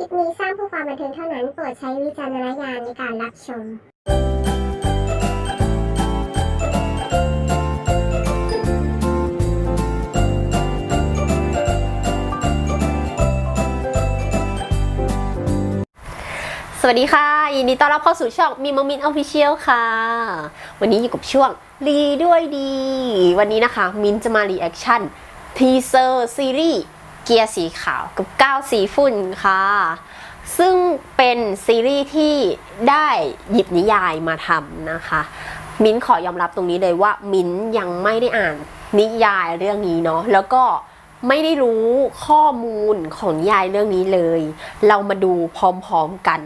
ลิปนี้สร้างเพื่อความบันเทิงเท่านั้น โปรดใช้วิจารณญาณในการรับชม สวัสดีค่ะ ยินดีต้อนรับเข้าสู่ช่องมีมมินออฟฟิเชียลค่ะ วันนี้อยู่กับช่วงรีด้วยดี วันนี้นะคะ มินจะมารีแอคชั่นทีเซอร์ซีรีส์ เกียร์สีขาวกับก้าวสีฝุ่นค่ะ ซึ่งเป็นซีรีส์ที่ได้หยิบนิยายมาทำนะคะ มิ้นขอยอมรับตรงนี้เลยว่ามิ้นยังไม่ได้อ่านนิยายเรื่องนี้เนาะแล้วก็ไม่ได้รู้ข้อมูลของนิยายเรื่องนี้เลย เรามาดูพร้อมๆกัน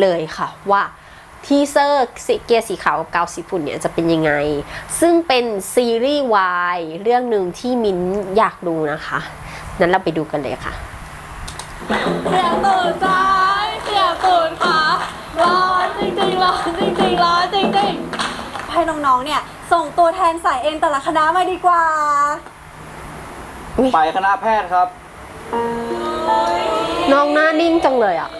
เลยค่ะว่าทีเซอร์เกียร์สีขาวกับกาวสีฝุ่นเนี่ยจะเป็นยังไง ซึ่งเป็นซีรีส์วายเรื่องหนึ่งที่มิ้นอยากดูนะคะ นั้นเราไปดูกันเลยค่ะ เสียงตื่นซ้ายเสียงตื่นขาร้อนจริงๆร้อนจริงๆร้อนจริงๆให้น้องๆเนี่ย ส่งตัวแทนสายเอ็นแต่ละคณะมาดีกว่า ไปคณะแพทย์ครับ น้องหน้านิ่งจังเลยอะ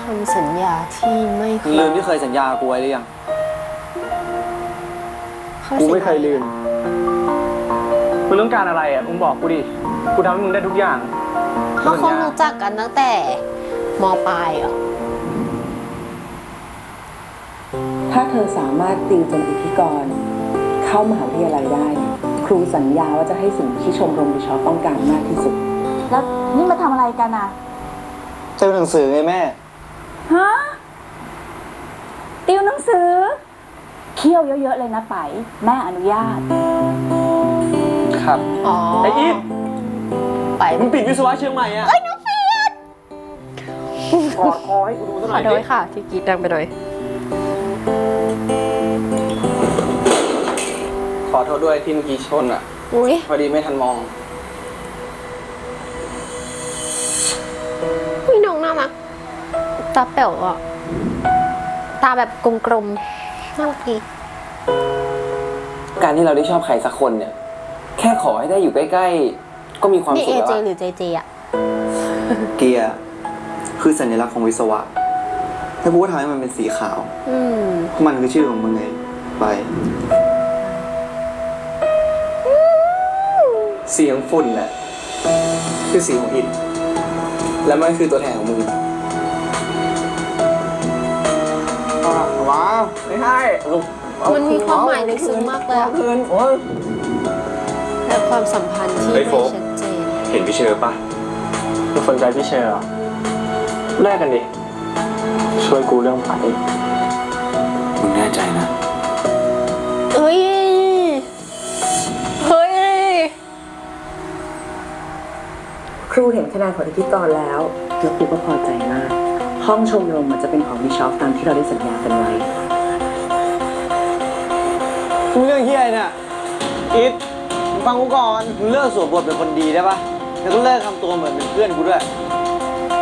คำสัญญาที่ไม่มึงลืมที่เคยสัญญากูไว้หรือยัง กูไม่เคยลืม มึงต้องการอะไรอะ มึงบอกกูดิ กูทำให้มึงได้ทุกอย่างเขาคงรู้จักกันตั้งแต่มปลายเหรอะ ถ้าเธอสามารถติวจนเป็นพิธีกร เข้ามหาวิทยาลัยได้ ครูสัญญาว่าจะให้สิ่งที่ชมรมบิชอปต้องการมากที่สุด แล้วนี่มาทำอะไรกันอะเจ้าหนังสือไงแม่ ฮะ ติวหนังสือ เคี่ยวเยอะๆเลยนะไปแม่อนุญาต ครับอ๋อไอ้อีฟไป มึงปิดวิศวะเชียงใหม่อะกอดคอให้กูดูสักหขน่ออยโทดิษค่ะ ที่กรีดดังไปหน่อยขอโทษด้วยที่เมื่อกี้ชนอะอุ้ยพอดีไม่ทันมอง อุ้ยน้องน่ารักตาเป๋วอะ ตาแบบกลมๆ น่ารักดีการที่เราได้ชอบใครสักคนเนี่ย แค่ขอให้ได้อยู่ใกล้ ๆ ก็มีความนี่สุเอขแล้วเจอะหรือเจเจอะเกียร์คือสัญลักษณ์ของวิศวะแล้วกูก็ทำให้มันเป็นสีขาวอืมเพราะมันคือชื่อของมึงไงไปสีของฝุ่นแหละคือสีของอิฐและมันคือตัวแทนของมึงาวไม่ให้ลูกมันมีความหมายลึกซึ้งมากเลยอะ คืนโอ้ยและความสัมพันธ์ที่เฮ้ไม่ยโฟกชัดเจน เห็นพี่เชอร์ปะมึงสนใจพี่เชอร์เหรอแลกกันดิ ช่วยกูเรื่องไผ่มึงแน่ใจนะ เฮ้ย เฮ้ย ครูเห็นคะแนนของพิธีกรแล้ว แล้วครูก็พอใจมาก ห้องชมรมมันจะเป็นของบิชอปตามที่เราได้สัญญากันไว้มึงเรื่องเฮียอะไรเนี่ยอิฐมึงฟังกูก่อนมึงเลิกสวมบทเป็นคนดีได้ปะแล้วก็เลิกทำตัวเหมือนเป็นเพื่อนกูด้วย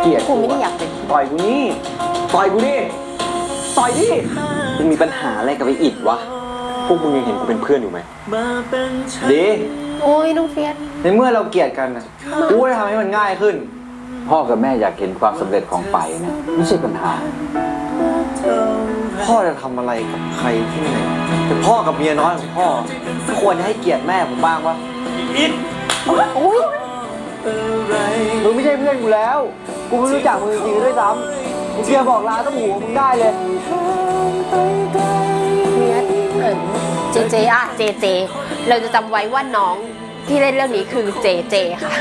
เกลียดกูไม่ได้อยากเป็นต่อยกูนี่ต่อยกูดิต่อยดิมึงมีปัญหาอะไรกับไอ้อิดวะพวกมึงยังเห็นกูเป็นเพื่อนอยู่ไหมดีโอ้ยน้องเฟียสในเมื่อเราเกลียดกันนะกูจะทำให้มันง่ายขึ้น พ่อกับแม่อยากเห็นความสำเร็จของไปนะไม่ใช่ปัญหา พ่อจะทำอะไรกับใครที่ไหนแต่พ่อกับเมียน้อยของพ่อควรจะให้เกียรติแม่ผมบ้างวะอุ้ยมึงไม่ใช่เพื่อนกูแล้ว กูไม่รู้จักมึงจริงๆด้วยซ้ำมึงเชียร์บอกลาต้องหัวมึงได้เลยเฟียสเอิญเจเจอะเจเจ เราจะจำไว้ว่าน้องที่เล่นเรื่องนี้คือเจเจค่ะ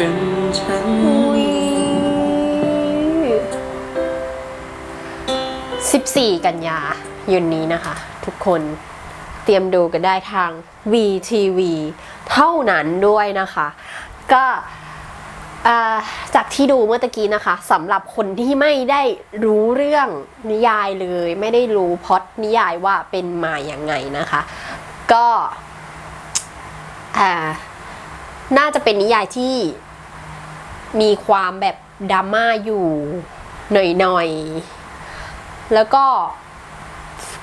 อุ้ย14กันยายนนี้นะคะ ทุกคนเตรียมดูกันได้ทาง VTV เท่านั้นด้วยนะคะ ก็จากที่ดูเมื่อตะกี้นะคะสำหรับคนที่ไม่ได้รู้เรื่องนิยายเลย ไม่ได้รู้พอตนิยายว่าเป็นมาอย่างไงนะคะ ก็อ่า น่าจะเป็นนิยายที่มีความแบบดราม่าอยู่หน่อยๆ แล้วก็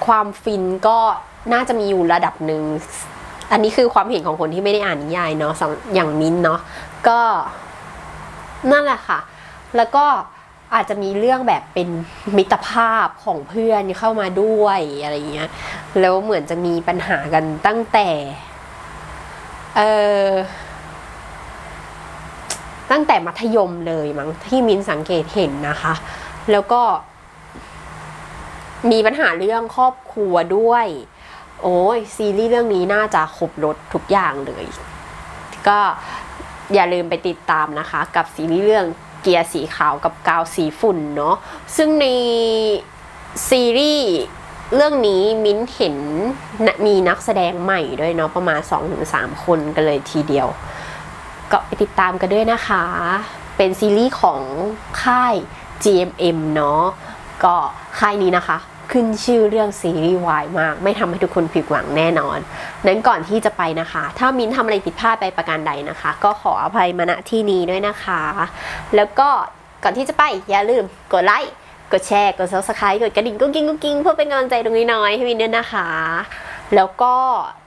ความฟินก็น่าจะมีอยู่ระดับหนึ่ง อันนี้คือความเห็นของคนที่ไม่ได้อ่านนิยายเนาะอย่างมิ้นเนาะก็นั่นแหละค่ะ แล้วก็อาจจะมีเรื่องแบบเป็นมิตรภาพของเพื่อนเข้ามาด้วยอะไรเงี้ย แล้วเหมือนจะมีปัญหากันตั้งแต่ เออ ตั้งแต่มัธยมเลยมั้งที่มินสังเกตเห็นนะคะ แล้วก็ มีปัญหาเรื่องครอบครัวด้วย โอ้ยซีรีส์เรื่องนี้น่าจะครบรถทุกอย่างเลย ก็อย่าลืมไปติดตามนะคะ กับซีรีส์เรื่องเกียร์สีขาวกับกาวสีฝุ่นเนาะซึ่งในซีรีส์เรื่องนี้มิ้นเห็นมีนักแสดงใหม่ด้วยเนาะประมาณ 2-3 คนกันเลยทีเดียว ก็ไปติดตามกันด้วยนะคะ เป็นซีรีส์ของค่าย GMM เนาะก็ค่ายนี้นะคะขึ้นชื่อเรื่องซีรีส์วายมาก ไม่ทำให้ทุกคนผิดหวังแน่นอน นั้นก่อนที่จะไปนะคะ ถ้ามิ้นทำอะไรผิดพลาดไปประการใดนะคะ ก็ขออภัยมาณที่นี้ด้วยนะคะ แล้วก็ก่อนที่จะไปอย่าลืมกดไลค์ กดแชร์ กด subscribe กดกระดิ่งกุ๊กกิ้งกุ๊กกิ้งเพื่อเป็นกำลังใจตรงนี้น้อยให้มินด้วยนะคะ แล้วก็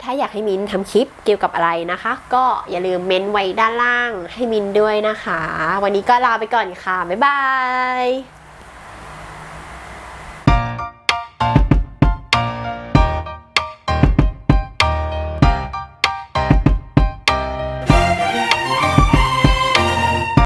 ถ้าอยากให้มินทำคลิปเกี่ยวกับอะไรนะคะ ก็อย่าลืมเม้นไว้ด้านล่างให้มินด้วยนะคะ วันนี้ก็ลาไปก่อนค่ะ บ๊ายบาย